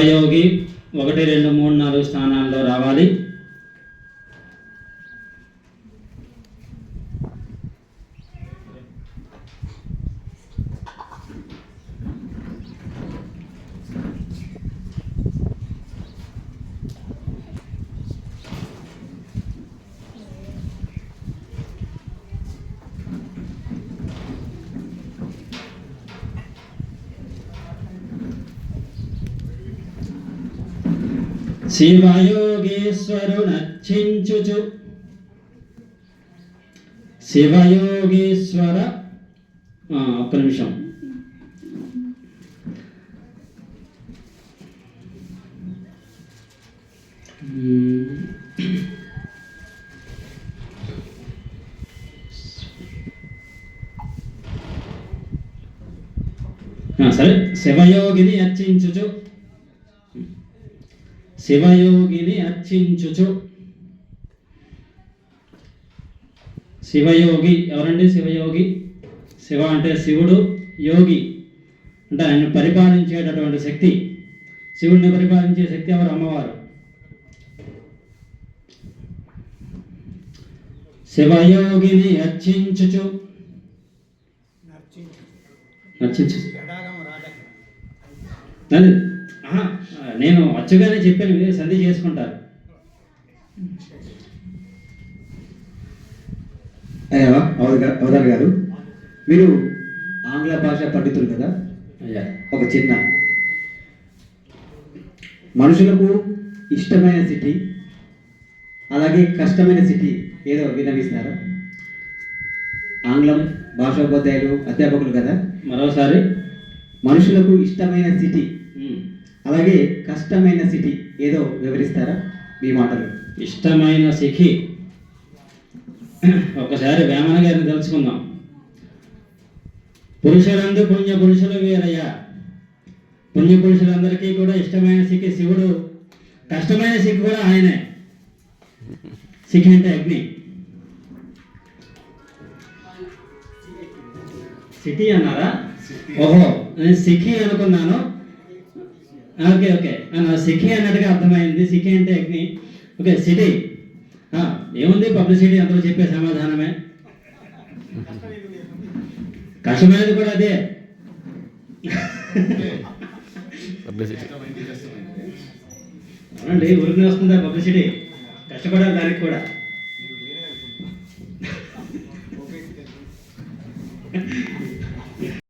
యోగి ఒకటి రెండు మూడు నాలుగు స్థానాల్లో రావాలి. శివయోగేశ్వరు నర్చించుచు శివయోగేశ్వర ఒక్క నిమిషం. సరే. శివయోగిని అర్చించుచు. శివయోగిని అర్చించుచు. శివయోగి ఎవరండి శివయోగి? శివ అంటే శివుడు యోగి అంటే ఆయన పరిపాలించేటటువంటి శక్తి. శివుడిని పరిపాలించే శక్తి ఎవరు? అమ్మవారు. శివయోగిని అర్చించుచు. అర్చించు. నేను వచ్చగానే చెప్పాను మీరు సంధి చేసుకుంటారు. అవధాన్ గారు మీరు ఆంగ్ల భాష పండితులు కదా? అయ్యా. ఒక చిన్న. మనుషులకు ఇష్టమైన సిటీ అలాగే కష్టమైన సిటీ ఏదో వినవిస్తారా ఆంగ్లం భాషోపాధ్యాయులు అధ్యాపకులు కదా? మరోసారి. మనుషులకు ఇష్టమైన సిటీ అలాగే కష్టమైన సిటీ ఏదో వివరిస్తారా మీ మాటలు? ఇష్టమైన సిఖి ఒకసారి వేమన గారిని తెలుసుకుందాం పురుషులందు పుణ్య పురుషులు వేరయ్యా. పుణ్య పురుషులందరికీ కూడా ఇష్టమైన సిఖి శివుడు కష్టమైన సిఖి కూడా ఆయనే. సిఖి అంటే అగ్ని. సిటీ అన్నారా? ఓహో నేను సిఖి అనుకున్నాను. Okay okay. సిఖి అన్నట్టుగా అర్థమైంది. సిఖి అంటే అగ్ని ఓకే సిటీ. ఏముంది పబ్లిసిటీ? అందరూ చెప్పే సమాధానమే. కష్టమైనది కూడా అదే. అవునండి ఊరికి వస్తుందా పబ్లిసిటీ? కష్టపడాలి దానికి కూడా.